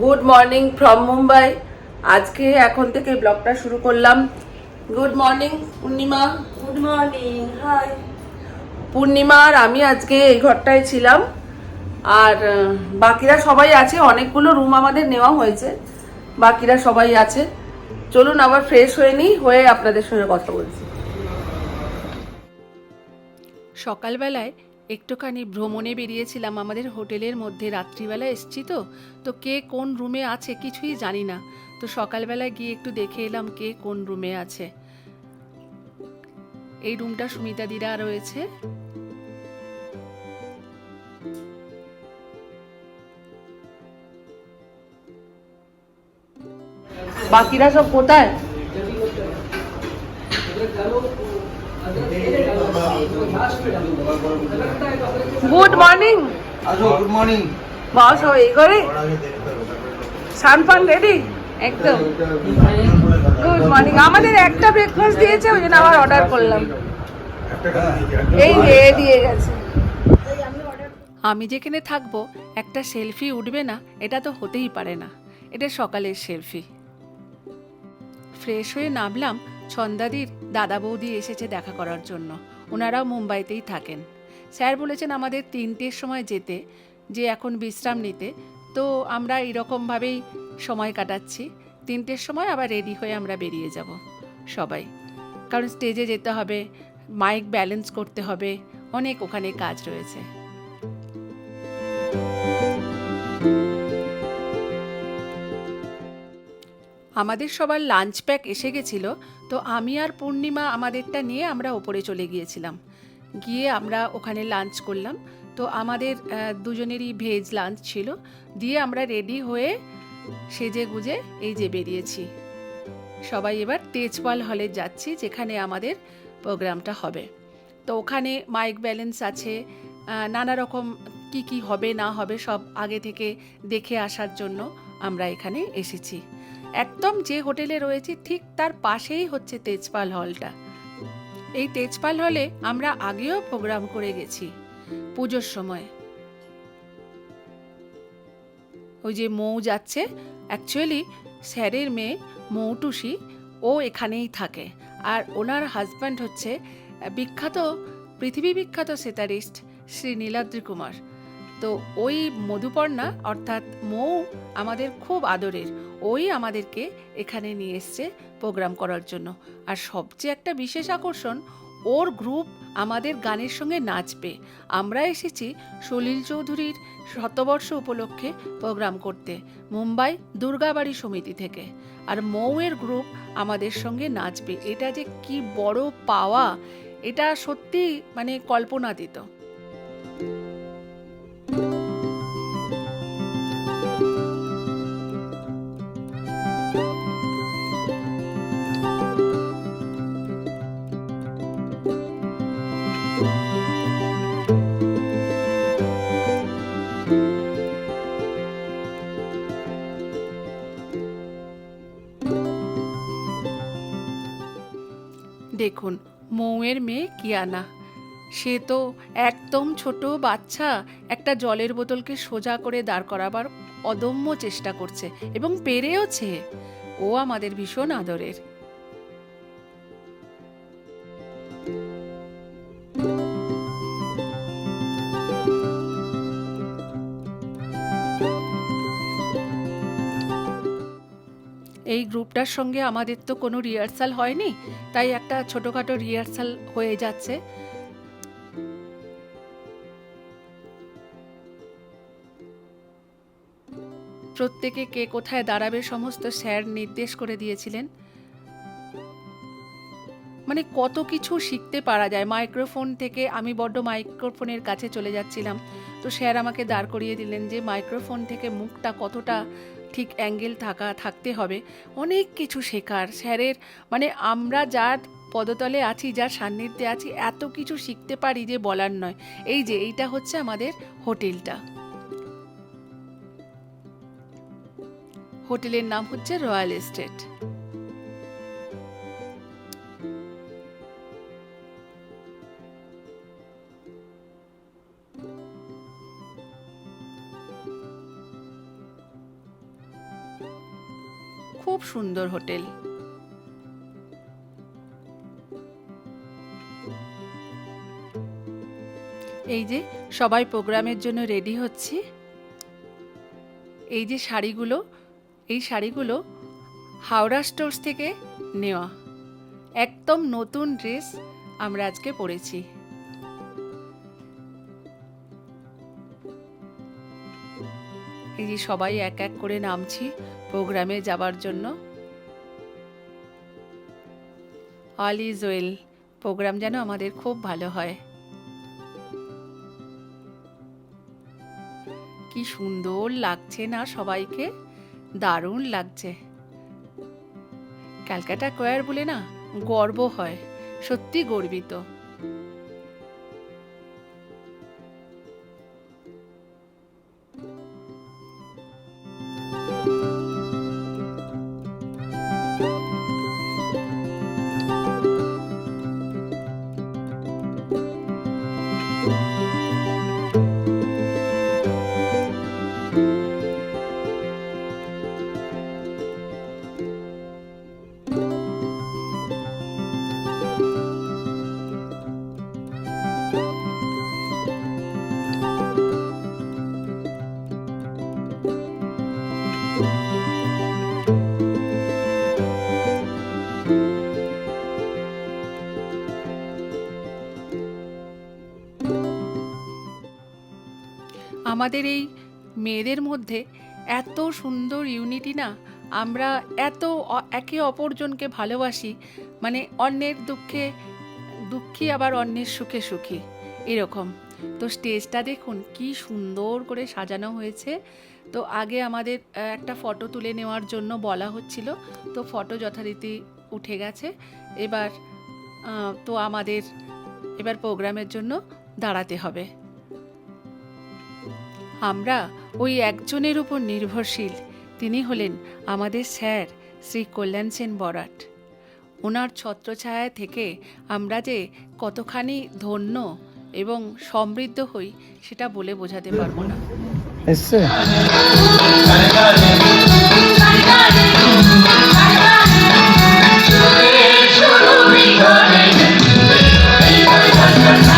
Good morning from Mumbai. আজকে এখন থেকে ব্লগটা শুরু করলাম। Good morning Purnima. Good morning hi. Purnima আর আমি আজকে এই ঘরটায় ছিলাম। আর বাকিরা সবাই আছে অনেকগুলো রুম আমাদের নেওয়া হয়েছে। বাকিরা সবাই আছে। চলুন আবার ফ্রেশ হয়ে নিই হয়ে আপনাদের সঙ্গে কথা বলছি। সকালবেলায় একটুখানি ভ্রমণে বেরিয়েছিলাম আমাদের হোটেলের মধ্যে। রাত্রিবেলা এসছি তো। তো কে কোন রুমে আছে কিছুই জানি না। তো সকালবেলায় গিয়ে একটু দেখে এলাম কে কোন রুমে আছে। এই রুমটা সুমিতা দিরা রয়েছে। বাকিরা সব কোথায়? Good morning good morning boss এই করে সান ফান রেডি একদম গুড মর্নিং আমাদের একটা ব্রেকফাস্ট দিয়েছে ওই জন্য আবার অর্ডার করলাম। এই রে দিয়ে গেছে। আমি যেখানে থাকব একটা সেলফি উঠবে না এটা তো হতেই পারে না। এটা সকালের সেলফি ফ্রেশ হয়ে নামলাম ছন্দাদির দাদা বৌদি এসেছে দেখা করার জন্য। ওনারাও মুম্বাইতেই থাকেন। স্যার বলেছেন আমাদের তিনটের সময় যেতে, যে এখন বিশ্রাম নিতে। তো আমরা এরকমভাবেই সময় কাটাচ্ছি। তিনটের সময় আবার রেডি হয়ে আমরা বেরিয়ে যাব, সবাই। কারণ স্টেজে যেতে হবে, মাইক ব্যালেন্স করতে হবে, অনেক ওখানে কাজ রয়েছে। আমাদের সবার লাঞ্চ প্যাক এসে গেছিল, তো আমি আর পূর্ণিমা আমাদেরটা নিয়ে আমরা ওপরে চলে গিয়েছিলাম। গিয়ে আমরা ওখানে লাঞ্চ করলাম, তো আমাদের দুজনেরই ভেজ লাঞ্চ ছিল। দিয়ে আমরা রেডি হয়ে সেজে গুজে এই যে বেরিয়েছি। সবাই এবার তেজপাল হলে যাচ্ছি, যেখানে আমাদের প্রোগ্রামটা হবে। তো ওখানে মাইক ব্যালেন্স আছে নানা রকম কি কি হবে না হবে সব আগে থেকে দেখে আসার জন্য আমরা এখানে এসেছি। একদম যে হোটেলে রয়েছে ঠিক তার পাশেই হচ্ছে তেজপাল হলটা। এই তেজপাল হলে আমরা আগেও প্রোগ্রাম করে গেছি, পুজোর সময়। ওই যে মৌ যাচ্ছে অ্যাকচুয়ালি স্যারের মেয়ে মৌটুসি, ও এখানেই থাকে। আর ওনার হাজব্যান্ড হচ্ছে বিখ্যাত, পৃথিবী বিখ্যাত সেতারিস্ট শ্রী নীলাদ্রি কুমার। তো ওই মধুপর্ণা, অর্থাৎ মৌ আমাদের খুব আদরের, ওই আমাদেরকে এখানে নিয়ে এসছে প্রোগ্রাম করার জন্য। আর সবচেয়ে একটা বিশেষ আকর্ষণ, ওর গ্রুপ আমাদের গানের সঙ্গে নাচবে। আমরা এসেছি সলিল চৌধুরীর শতবর্ষ উপলক্ষে প্রোগ্রাম করতে, মুম্বাই দুর্গাবাড়ি সমিতি থেকে। আর মৌয়ের গ্রুপ আমাদের সঙ্গে নাচবে। এটা যে কি বড় পাওয়া, এটা সত্যি মানে কল্পনাতীত। দেখুন, মৌয়ের মেয়ে কিয়ানা। সে তো একদম ছোট বাচ্চা, একটা জলের বোতলকে সোজা করে দাঁড় করাবার অদম্য চেষ্টা করছে এবং পেরেওছে। ও আমাদের ভীষণ আদরের। এই গ্রুপটার সঙ্গে আমাদের তো কোনো রিহার্সাল হয়নি, তাই একটা ছোটোখাটো রিহার্সাল হয়ে যাচ্ছে। প্রত্যেকে কে কোথায় দাঁড়াবে সমস্ত স্যার নির্দেশ করে দিয়েছিলেন। মানে কত কিছু শিখতে পারা যায়। মাইক্রোফোন থেকে আমি বড্ড মাইক্রোফোনের কাছে চলে যাচ্ছিলাম। তো স্যার আমাকে দাঁড় করিয়ে দিলেন যে মাইক্রোফোন থেকে মুখটা কতটা ঠিক অ্যাঙ্গেল থাকা, থাকতে হবে। অনেক কিছু শেখার। স্যারের মানে আমরা যার পদতলে আছি, যার সান্নিধ্যে আছি, এত কিছু শিখতে পারি যে বলার নয়। এই যে, এইটা হচ্ছে আমাদের হোটেলটা। হোটেলের নাম হচ্ছে রয়্যাল এস্টেট। খুব সুন্দর হোটেল। এই যে, সবাই প্রোগ্রামের জন্য রেডি হচ্ছি। এই যে শাড়িগুলো, এই শাড়িগুলো হাওড়া স্টোর্স থেকে নেওয়া। একদম নতুন ড্রেস আমরা আজকে পরেছি। যে সবাই এক এক করে নামছি প্রোগ্রামে যাবার জন্য। All is well. প্রোগ্রাম যেন আমাদের খুব ভালো হয়। কি সুন্দর লাগছে না সবাইকে? দারুণ লাগছে। ক্যালকাটা কোয়ার বলে না, গর্ব হয়। সত্যি গর্বিত। আমাদের এই মেয়েদের মধ্যে এত সুন্দর ইউনিটি না, আমরা এত একে অপরজনকে ভালোবাসি মানে অন্যের দুঃখে, দুঃখী আবার অন্যের সুখে সুখী, এরকম। তো স্টেজটা দেখুন, কি সুন্দর করে সাজানো হয়েছে। তো আগে আমাদের একটা ফটো তুলে নেওয়ার জন্য বলা হচ্ছিল, তো ফটো যথারীতি উঠে গেছে। এবার তো আমাদের, এবার প্রোগ্রামের জন্য দাঁড়াতে হবে। আমরা ওই একজনের উপর নির্ভরশীল তিনি হলেন আমাদের স্যার শ্রী কল্যাণ সেন বরাট ওনার ছত্রছায়া থেকে আমরা যে কতখানি ধন্য এবং সমৃদ্ধ হই সেটা বলে বোঝাতে পারব না Thank you.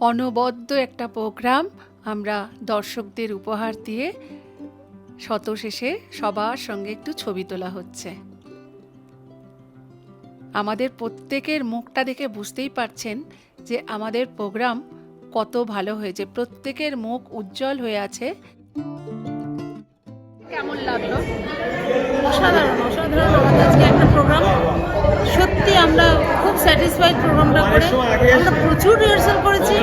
অনবদ্য একটা প্রোগ্রাম আমরা দর্শকদের উপহার দিয়ে শত শেষে সবার সঙ্গে একটু ছবি তোলা হচ্ছে। আমাদের প্রত্যেকের মুখটা দেখে বুঝতেই পারছেন যে আমাদের প্রোগ্রাম কত ভালো হয়েছে। প্রত্যেকের মুখ উজ্জ্বল হয়ে আছে। কেমন লাগল? অসাধারণ অসাধারণ আমাদের আজকে একটা প্রোগ্রাম সত্যি আমরা খুব স্যাটিসফাইড প্রোগ্রামটা করে। আমরা প্রচুর রিহার্সাল করেছি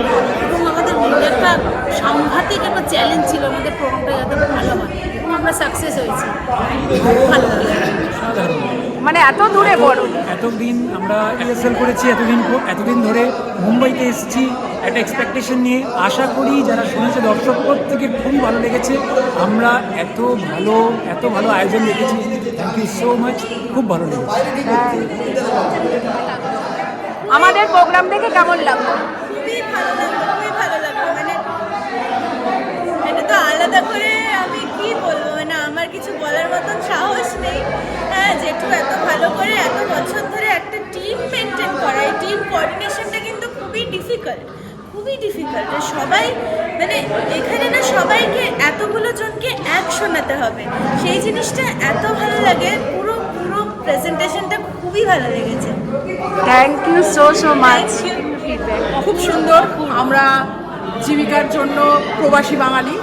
এবং আমাদের একটা সাংঘাতিক একটা চ্যালেঞ্জ ছিল আমাদের প্রোগ্রামটা যাতে ভালো হয়। এবং আমরা সাকসেস হয়েছি। ভালো মানে এত দূরে বড়। এতদিন আমরা রিহার্সাল করেছি এতদিন পর- এতদিন ধরে মুম্বাইতে এসেছি। একটা এক্সপেকটেশন নিয়ে আশা করি যারা শুনেছে দর্শক থেকে খুবই ভালো লেগেছে। আমরা এত ভালো এত ভালো আয়োজন দেখেছি। থ্যাংক ইউ সো মাচ খুব ভালো লেগেছে। আমাদের প্রোগ্রাম দেখে কেমন লাগল? খুবই ভালো লাগল খুবই ভালো লাগল। মানে এটা তো আলাদা করে আমি কি বলব? মানে আমার কিছু বলার মতন সাহস জেঠু এত ভালো করে এত বছর ধরে একটা টিম মেনটেন করা এই টিম কোঅর্ডিনেশনটা কিন্তু খুবই ডিফিকাল্ট খুবই ডিফিকাল্ট সবাই মানে এখানে না সবাইকে এতগুলো জনকে এক শোনাতে হবে। সেই জিনিসটা এত ভালো লাগে পুরো পুরো প্রেজেন্টেশনটা খুবই ভালো লেগেছে। Thank you so so much খুব সুন্দর আমরা জীবিকার জন্য প্রবাসী বাঙালি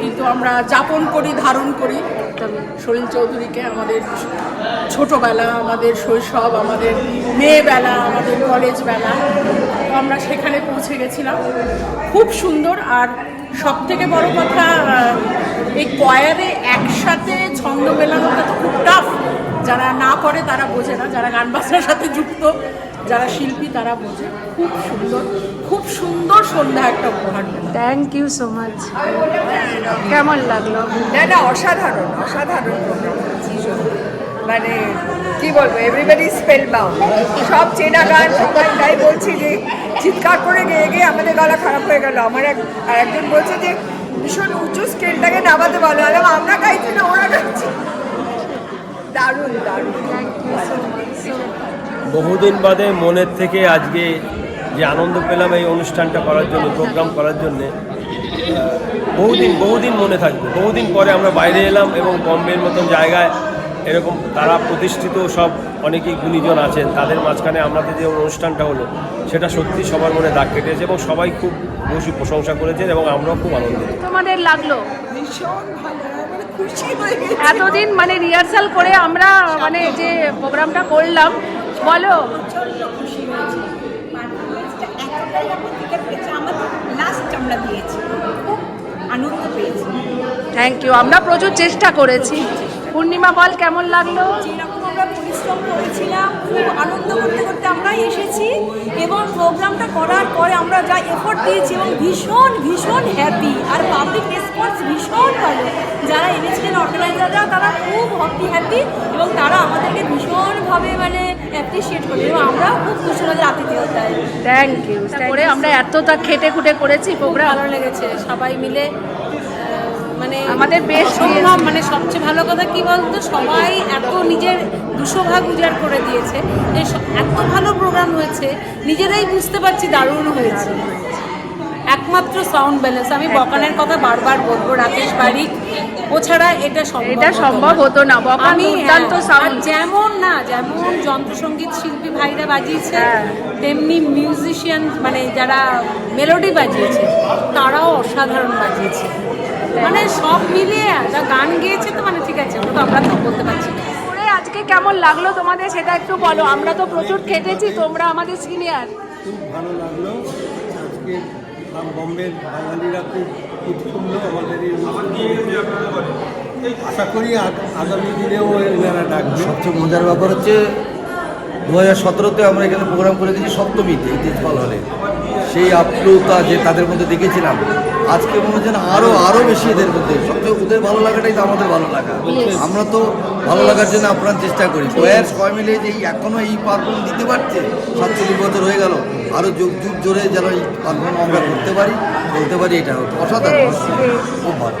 কিন্তু আমরা যাপন করি ধারণ করি। সলিল চৌধুরীকে আমাদের ছোটোবেলা, আমাদের শৈশব, আমাদের মেয়েবেলা, আমাদের কলেজ বেলা আমরা সেখানে পৌঁছে গেছিলাম। খুব সুন্দর আর সব থেকে বড় কথা এই কয়ারে একসাথে ছন্দ মেলানোটা তো খুব টাফ যারা না করে তারা বোঝে না। যারা গান বাজনার সাথে যুক্ত যারা শিল্পী তারা বোঝে। খুব সুন্দর খুব সুন্দর সন্ধ্যা একটা উপহার থ্যাংক ইউ সো মাচ কেমন লাগল? না না অসাধারণ অসাধারণ মানে কি বলব এভরিবডি স্পেল বাউন্ড সব চেনা গান সবাই তাই বলছি যে চিৎকার করে গেয়ে গিয়ে আমাদের গলা খারাপ হয়ে গেল। আমার এক আর একজন বলছে যে ভীষণ উঁচু স্কেলটাকে নামাতে বলো। আমরা গাইছি না ওরা গাইছি দারুণ দারুণ। বহুদিন বাদে মনের থেকে আজকে যে আনন্দ পেলাম এই অনুষ্ঠানটা করার জন্য প্রোগ্রাম করার জন্যে বহুদিন বহুদিন মনে থাকবে। বহুদিন পরে আমরা বাইরে এলাম এবং বম্বের মতন জায়গায় এরকম তারা প্রতিষ্ঠিত সব অনেকেই গুণীজন আছেন তাদের মাঝখানে আমাদের যে অনুষ্ঠানটা হলো সেটা সত্যি সবার মনে দাগ কেটেছে এবং সবাই খুব বসে প্রশংসা করেছেন এবং আমরাও খুব আনন্দিত। তোমাদের লাগল? ভীষণ ভালো এতদিন মানে রিহার্সাল করে আমরা মানে যে প্রোগ্রামটা করলাম, বলো। থ্যাংক ইউ আমরা প্রচুর চেষ্টা করেছি। পূর্ণিমা বল কেমন লাগল? করেছিলাম, খুব আনন্দ করতে করতে আমরা এসেছি এবং প্রোগ্রামটা করার পরে আমরা যা এফোর্ট দিয়েছি এবং ভীষণ ভীষণ হ্যাপি আর পাবলিক রেসপন্স ভীষণ এনেছিলেন তারা খুব হ্যাপি হ্যাপি এবং তারা আমাদেরকে ভীষণভাবে মানে অ্যাপ্রিসিয়েট করেছে এবং আমরাও খুব খুশি আমাদের আতিথেয়তায় থ্যাংক ইউ করে আমরা এতটা খেটে খুটে করেছি প্রোগ্রাম। ভালো লেগেছে সবাই মিলে মানে আমাদের বেশ অসম্ভব মানে সবচেয়ে ভালো কথা কি বলতো সবাই এত নিজের দুশো ভাগ উজাড় করে দিয়েছে যে এত ভালো প্রোগ্রাম হয়েছে নিজেরাই বুঝতে পারছি দারুণ হয়েছে। একমাত্র সাউন্ড ব্যালেন্স আমি বকানের কথা বারবার বলব রাকেশ বারিক ও ছাড়া এটা সম্ভব এটা সম্ভব হতো না। আমি হ্যাঁ, যেমন না যেমন যন্ত্রসঙ্গীত শিল্পী ভাইরা বাজিয়েছে হ্যাঁ। তেমনি মিউজিশিয়ান মানে যারা মেলোডি বাজিয়েছে তারাও অসাধারণ বাজিয়েছে। মানে সব মিলিয়ে একটা গান গেয়েছে তো মানে ঠিক আছে ওটা তো আমরা তো বলতে পারছি না। আজকে কেমন লাগল তোমাদের সেটা একটু বলো। আমরা তো প্রচুর খেটেছি তোমরা আমাদের সিনিয়র খুব ভালো লাগল। আজকে বম্বের বাঙালিরা খুব আশা করি আগামী দিনেও এনারা ডাকবে। সবচেয়ে মজার ব্যাপার হচ্ছে দু হাজার সতেরোতে আমরা এখানে প্রোগ্রাম করে দিয়েছি সপ্তমীতে ইতিহাস হলে। সেই আপ্লুতা যে তাদের মধ্যে দেখেছিলাম আজকে মনে হচ্ছে না আরও আরও বেশি এদের মধ্যে। সবচেয়ে ওদের ভালো লাগাটাই তো আমাদের ভালো লাগা। আমরা তো ভালো লাগার জন্য আপ্রাণ চেষ্টা করি। কয়ের সবাই মিলে যে এই এখনও এই পারফর্ম দিতে পারছে সাতচল্লিশ বছর হয়ে গেল আরও যুগ যুগ জোরে যেন এই পারফর্ম আমরা করতে পারি বলতে পারি এটা হতো অসাধারণ। খুব ভালো।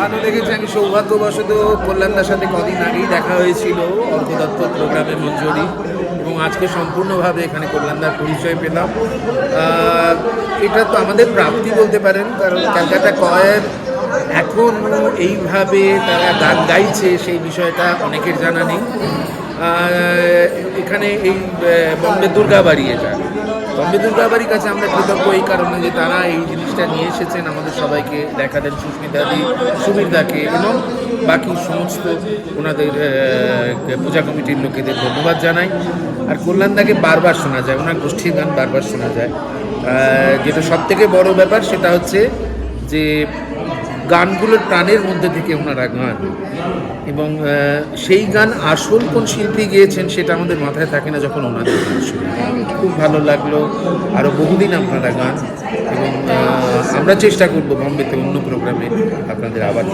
ভালো লেগেছে আমি সৌভাগ্যবশত কল্যাণদার সাথে কদিন আগেই দেখা হয়েছিল অর্ক দত্ত প্রোগ্রামে মঞ্জুরি। এবং আজকে সম্পূর্ণভাবে এখানে কল্যাণদার পরিচয় পেলাম। এটা তো আমাদের প্রাপ্তি বলতে পারেন, কারণ ক্যালকাটা কয়ের এখন এইভাবে তারা গান গাইছে, সেই বিষয়টা অনেকের জানা নেই। এখানে এই বম্বে দুর্গা দুর্গাবাড়ি এটা। বম্বে দুর্গাবাড়ির কাছে আমরা কৃতজ্ঞ এই কারণে যে তারা এই জিনিসটা নিয়ে এসেছেন। আমাদের সবাইকে দেখালেন সুস্মিতাদি সুবিধাকে এবং বাকি সমস্ত ওনাদের পূজা কমিটির লোকেদের ধন্যবাদ জানাই। আর কল্যাণদাকে বারবার শোনা যায়, ওনার গোষ্ঠীর গান বারবার শোনা যায়। যেটা সবথেকে বড় ব্যাপার সেটা হচ্ছে যে গানগুলোর প্রাণের মধ্যে থেকে ওনারা গান। এবং সেই গান আসল কোন শিল্পী গিয়েছেন সেটা আমাদের মাথায় থাকে না যখন ওনাদের গান শুনি খুব ভালো লাগল আরও বহুদিন আপনারা গান। এবং আমরা চেষ্টা করব বম্বেতে অন্য প্রোগ্রামে আপনাদের আবার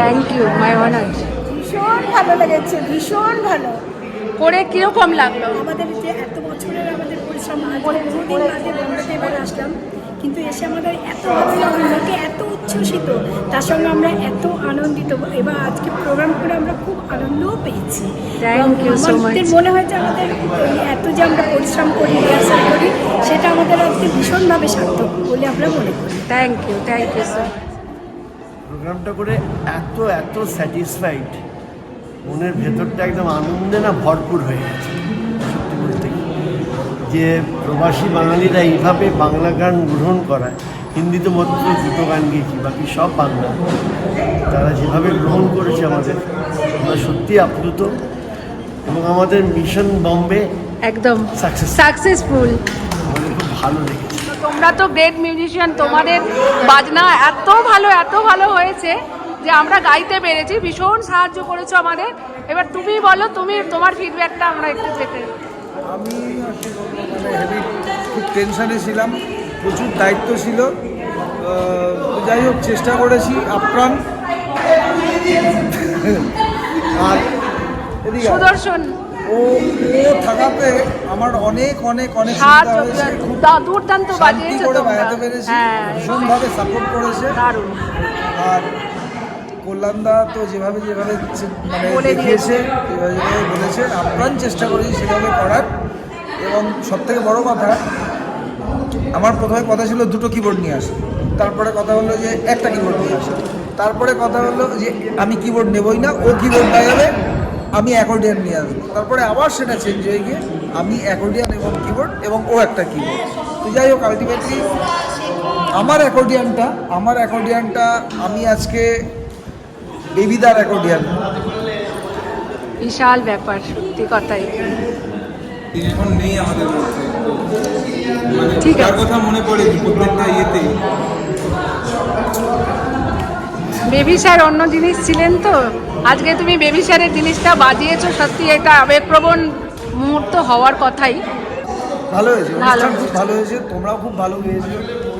থ্যাংক ইউ মাই অনার ভীষণ ভালো লেগেছে ভীষণ ভালো। করে কীরকম লাগল? আমাদের যে এত বছরের আমাদের পরিশ্রম আজ বহুদিন বাদে বন্ধুতে এবার আসলাম। কিন্তু এসে আমাদের এত ভালো লাগল লোকে এত উচ্ছ্বসিত তার সঙ্গে আমরা এত আনন্দিত। এবার আজকে প্রোগ্রাম করে আমরা খুব আনন্দও পেয়েছি. আমাদের মনে হয় যে আমাদের এত যে আমরা পরিশ্রম করি রিহার্সাল করি সেটা আমাদের আজকে ভীষণভাবে সার্থক বলে আমরা মনে করি। Thank you thank you sir প্রোগ্রামটা করে এত এত স্যাটিসফাইড মনের ভেতরটা একদম আনন্দে না ভরপুর হয়ে গেছে। যে প্রবাসী বাঙালিরা এইভাবে বাংলা গান গ্রহণ করায় হিন্দিতে মাত্র দুটো গান গেয়েছি বাকি সব বাংলা। তারা যেভাবে গ্রহণ করেছে আমাদের আমরা সত্যি আপ্লুত এবং আমাদের মিশন বম্বে একদম। সাকসেসফুল। আমাদের খুব ভালো লেগেছে। তোমরা তো গ্রেট মিউজিশিয়ান তোমাদের বাজনা এত ভালো এত ভালো হয়েছে যে আমরা গাইতে পেরেছি। ভীষণ সাহায্য করেছ আমাদের। এবার তুমি বলো তুমি তোমার ফিডব্যাকটা আমরা একটু যেতে আমি আর মানে হেভি খুব টেনশানে ছিলাম প্রচুর দায়িত্ব ছিল। যাই হোক চেষ্টা করেছি আপ্রাণ। আর সুদর্শন। ও ও থাকাতে আমার অনেক অনেক অনেক সুবিধা দুর্দান্ত বাজিয়েছো করে বাজাতে পেরেছি। হ্যাঁ। ভীষণভাবে সাপোর্ট করেছে। দারুণ। আর কল্যাণদা তো যেভাবে যেভাবে মানে দেখিয়েছে যেভাবে যেভাবে বলেছে আপ্রাণ চেষ্টা করেছি সেভাবে করার। এবং সব থেকে বড় কথা আমার প্রথমে কথা ছিল দুটো কিবোর্ড নিয়ে আসে। তারপরে কথা হলো যে একটা কিবোর্ড নিয়ে আসে। তারপরে কথা হলো যে আমি কিবোর্ড নেবই না ও কিবোর্ড বাজাবে আমি অ্যাকর্ডিয়ান নিয়ে আসব। তারপরে আবার সেটা চেঞ্জ হয়ে গিয়ে আমি অ্যাকর্ডিয়ান এবং কিবোর্ড এবং ও একটা কিবোর্ড তো যাই হোক আলটিমেটলি আমার অ্যাকর্ডিয়ানটা আমার অ্যাকর্ডিয়ানটা আমি আজকে বেবিদার অ্যাকর্ডিয়ান। বিশাল ব্যাপার সত্যি কথাই। এখন নেই আমাদের মধ্যে। মানে ঠিক আছে। কথা মনে পড়ে প্রত্যেকটা ইয়েতেই বেবি স্যার অন্য জিনিস ছিলেন তো? আজকে তুমি বেবি স্যারের জিনিসটা বাজিয়েছো সত্যি এটা আবেগপ্রবণ মুহূর্ত হওয়ার কথাই। ভালো হয়েছে ভালো। খুব ভালো হয়েছে তোমরাও খুব ভালো গেয়েছো।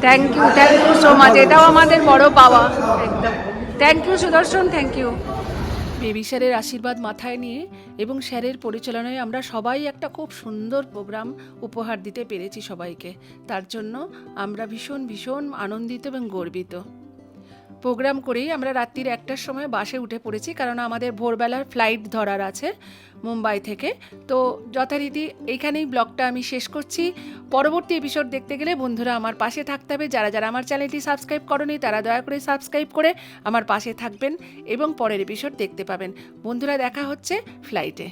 Thank you thank you so much এটাও আমাদের বড় পাওয়া একদম। Thank you Sudarshan thank you baby স্যারের আশীর্বাদ মাথায় নিয়ে এবং স্যারের পরিচালনায় আমরা সবাই একটা খুব সুন্দর প্রোগ্রাম উপহার দিতে পেরেছি সবাইকে। তার জন্য আমরা ভীষণ ভীষণ আনন্দিত এবং গর্বিত। প্রোগ্রাম করেই আমরা রাত্রির একটার সময় বাসে উঠে পড়েছি, কারণ আমাদের ভোরবেলার ফ্লাইট ধরার আছে মুম্বাই থেকে। তো যথারীতি এইখানেই ব্লগটা আমি শেষ করছি। পরবর্তী এপিসোড দেখতে গেলে বন্ধুরা আমার পাশে থাকতে হবে। যারা যারা আমার চ্যানেলটি সাবস্ক্রাইব করনি, তারা দয়া করে সাবস্ক্রাইব করে আমার পাশে থাকবেন এবং পরের এপিসোড দেখতে পাবেন। বন্ধুরা, দেখা হচ্ছে ফ্লাইটে